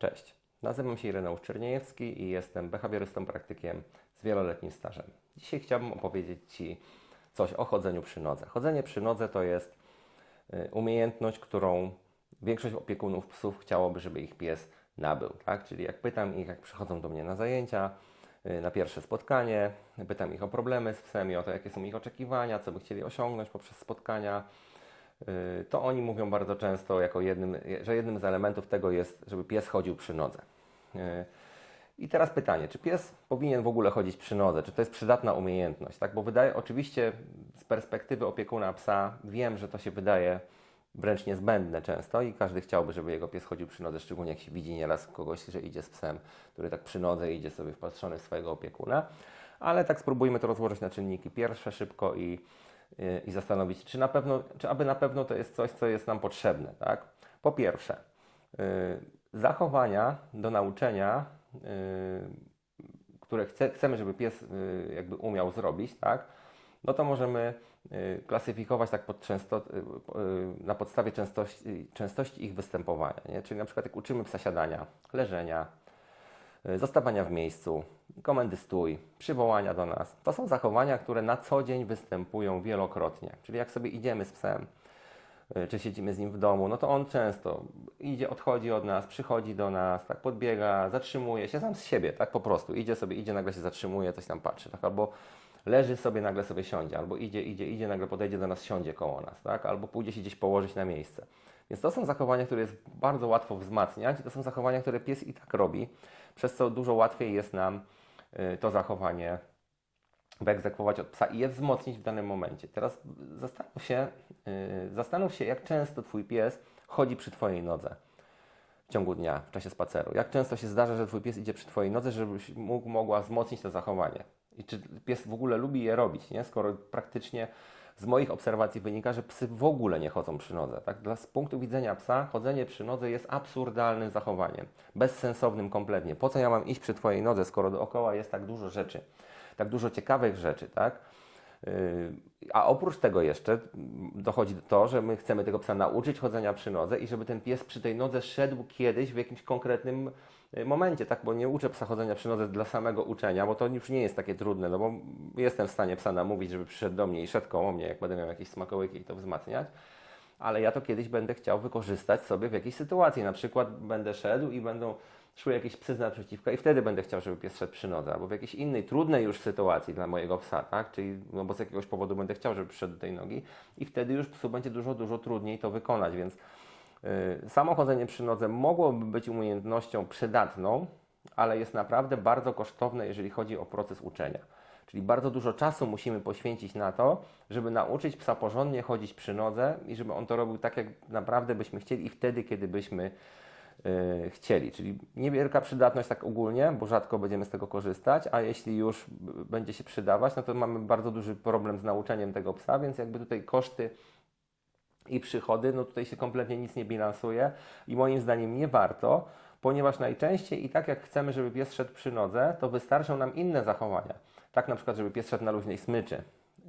Cześć, nazywam się Ireneusz Czerniejewski i jestem behawiorystą praktykiem z wieloletnim stażem. Dzisiaj chciałbym opowiedzieć Ci coś o chodzeniu przy nodze. Chodzenie przy nodze to jest y, umiejętność, którą większość opiekunów psów chciałoby, żeby ich pies nabył. Tak? Czyli jak pytam ich, jak przychodzą do mnie na zajęcia, y, na pierwsze spotkanie, pytam ich o problemy z psem i o to, jakie są ich oczekiwania, co by chcieli osiągnąć poprzez spotkania, to oni mówią bardzo często, jako jednym, że jednym z elementów tego jest, żeby pies chodził przy nodze. Y, I teraz pytanie, czy pies powinien w ogóle chodzić przy nodze? Czy to jest przydatna umiejętność? Tak? Bo wydaje, oczywiście z perspektywy opiekuna psa wiem, że to się wydaje wręcz niezbędne często i każdy chciałby, żeby jego pies chodził przy nodze, szczególnie jak się widzi nieraz kogoś, że idzie z psem, który tak przy nodze idzie sobie wpatrzony w swojego opiekuna. Ale tak spróbujmy to rozłożyć na czynniki pierwsze szybko i, i, i zastanowić, czy na pewno, czy aby na pewno to jest coś, co jest nam potrzebne. Tak? Po pierwsze, yy, zachowania do nauczenia, yy, które chce, chcemy, żeby pies jakby umiał zrobić, tak? no to możemy y, klasyfikować tak pod często, y, y, na podstawie częstości, częstości ich występowania. Nie? Czyli na przykład jak uczymy psa siadania, leżenia, zostawania w miejscu, komendy stój, przywołania do nas. To są zachowania, które na co dzień występują wielokrotnie. Czyli jak sobie idziemy z psem, czy siedzimy z nim w domu, no to on często idzie, odchodzi od nas, przychodzi do nas, tak podbiega, zatrzymuje się sam z siebie, tak po prostu. Idzie sobie, idzie, nagle się zatrzymuje, coś tam patrzy, tak? Albo leży sobie, nagle sobie siądzie, albo idzie, idzie, idzie, nagle podejdzie do nas, siądzie koło nas, tak? Albo pójdzie się gdzieś położyć na miejsce. Więc to są zachowania, które jest bardzo łatwo wzmacniać to są zachowania, które pies i tak robi, przez co dużo łatwiej jest nam y, to zachowanie wyegzekwować od psa i je wzmocnić w danym momencie. Teraz zastanów się, yy, zastanów się, jak często Twój pies chodzi przy Twojej nodze w ciągu dnia, w czasie spaceru. Jak często się zdarza, że Twój pies idzie przy Twojej nodze, żebyś mógł, mogła wzmocnić to zachowanie. I czy pies w ogóle lubi je robić, nie? skoro praktycznie z moich obserwacji wynika, że psy w ogóle nie chodzą przy nodze. Tak? Dla, z punktu widzenia psa chodzenie przy nodze jest absurdalnym zachowaniem, bezsensownym kompletnie. Po co ja mam iść przy Twojej nodze, skoro dookoła jest tak dużo rzeczy, tak dużo ciekawych rzeczy, tak? Yy, a oprócz tego jeszcze dochodzi do to, że my chcemy tego psa nauczyć chodzenia przy nodze i żeby ten pies przy tej nodze szedł kiedyś w jakimś konkretnym yy, momencie, tak? Bo nie uczę psa chodzenia przy nodze dla samego uczenia, bo to już nie jest takie trudne, no bo jestem w stanie psa namówić, żeby przyszedł do mnie i szedł koło mnie, jak będę miał jakieś smakołyki i to wzmacniać. Ale ja to kiedyś będę chciał wykorzystać sobie w jakiejś sytuacji. Na przykład będę szedł i będą szły jakieś psy z i wtedy będę chciał, żeby pies szedł przy nodze, albo w jakiejś innej, trudnej już sytuacji dla mojego psa, tak? Czyli, no bo z jakiegoś powodu będę chciał, żeby przyszedł do tej nogi i wtedy już psu będzie dużo, dużo trudniej to wykonać, więc yy, samo chodzenie przy nodze mogłoby być umiejętnością przydatną, ale jest naprawdę bardzo kosztowne, jeżeli chodzi o proces uczenia. Czyli bardzo dużo czasu musimy poświęcić na to, żeby nauczyć psa porządnie chodzić przy nodze i żeby on to robił tak, jak naprawdę byśmy chcieli i wtedy, kiedy byśmy chcieli. Czyli niewielka przydatność tak ogólnie, bo rzadko będziemy z tego korzystać, a jeśli już będzie się przydawać, no to mamy bardzo duży problem z nauczeniem tego psa, więc jakby tutaj koszty i przychody, no tutaj się kompletnie nic nie bilansuje i moim zdaniem nie warto, ponieważ najczęściej i tak jak chcemy, żeby pies szedł przy nodze, to wystarczą nam inne zachowania. Tak na przykład, żeby pies szedł na luźnej smyczy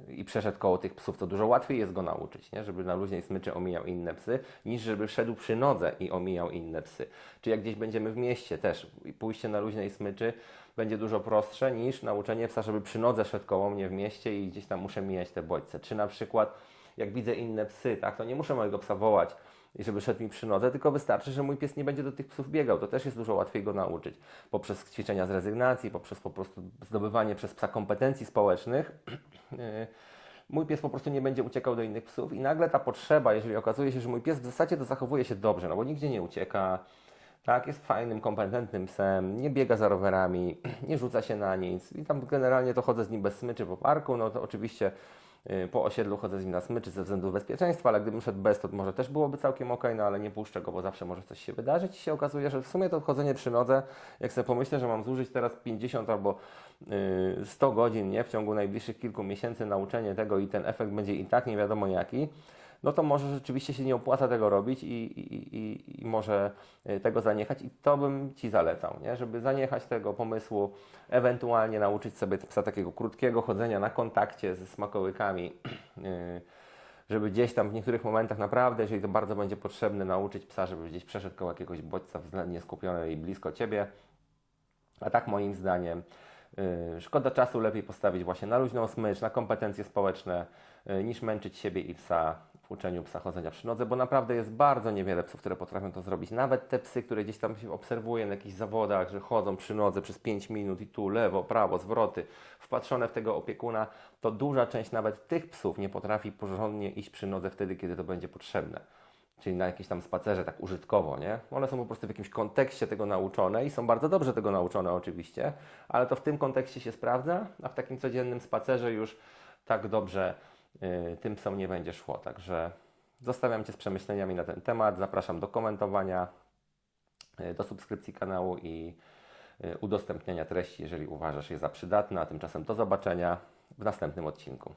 i przeszedł koło tych psów, to dużo łatwiej jest go nauczyć, nie? żeby na luźnej smyczy omijał inne psy, niż żeby szedł przy nodze i omijał inne psy. Czy jak gdzieś będziemy w mieście też, pójście na luźnej smyczy będzie dużo prostsze niż nauczenie psa, żeby przy nodze szedł koło mnie w mieście i gdzieś tam muszę mijać te bodźce. Czy na przykład jak widzę inne psy, tak, to nie muszę mojego psa wołać, żeby szedł mi przy nodze, tylko wystarczy, że mój pies nie będzie do tych psów biegał. To też jest dużo łatwiej go nauczyć. Poprzez ćwiczenia z rezygnacji, poprzez po prostu zdobywanie przez psa kompetencji społecznych. mój pies po prostu nie będzie uciekał do innych psów i nagle ta potrzeba, jeżeli okazuje się, że mój pies w zasadzie to zachowuje się dobrze, no bo nigdzie nie ucieka, tak, jest fajnym, kompetentnym psem, nie biega za rowerami, nie rzuca się na nic i tam generalnie to chodzę z nim bez smyczy po parku, no to oczywiście po osiedlu chodzę z nim na smyczy ze względów bezpieczeństwa, ale gdybym szedł bez, to może też byłoby całkiem ok, no ale nie puszczę go, bo zawsze może coś się wydarzyć i się okazuje, że w sumie to chodzenie przy nodze, jak sobie pomyślę, że mam zużyć teraz 50 albo 100 y, godzin nie, w ciągu najbliższych kilku miesięcy nauczenie tego i ten efekt będzie i tak nie wiadomo jaki, no to może rzeczywiście się nie opłaca tego robić i, i, i, i może y, tego zaniechać i to bym Ci zalecał, nie? żeby zaniechać tego pomysłu, ewentualnie nauczyć sobie psa takiego krótkiego chodzenia na kontakcie ze smakołykami, y, żeby gdzieś tam w niektórych momentach naprawdę, jeżeli to bardzo będzie potrzebne, nauczyć psa, żeby gdzieś przeszedł koło jakiegoś bodźca względnie skupiony i blisko Ciebie. A tak moim zdaniem yy, szkoda czasu lepiej postawić właśnie na luźną smycz, na kompetencje społeczne, yy, niż męczyć siebie i psa uczeniu psa chodzenia przy nodze, bo naprawdę jest bardzo niewiele psów, które potrafią to zrobić. Nawet te psy, które gdzieś tam się obserwuje na jakichś zawodach, że chodzą przy nodze przez 5 minut i tu lewo, prawo, zwroty, wpatrzone w tego opiekuna, to duża część nawet tych psów nie potrafi porządnie iść przy nodze wtedy, kiedy to będzie potrzebne czyli na jakimś tam spacerze tak użytkowo, nie? One są po prostu w jakimś kontekście tego nauczone i są bardzo dobrze tego nauczone oczywiście, ale to w tym kontekście się sprawdza, a w takim codziennym spacerze już tak dobrze tym psom nie będzie szło. Także zostawiam Cię z przemyśleniami na ten temat, zapraszam do komentowania, y, do subskrypcji kanału i y, udostępniania treści, jeżeli uważasz je za przydatne, a tymczasem do zobaczenia w następnym odcinku.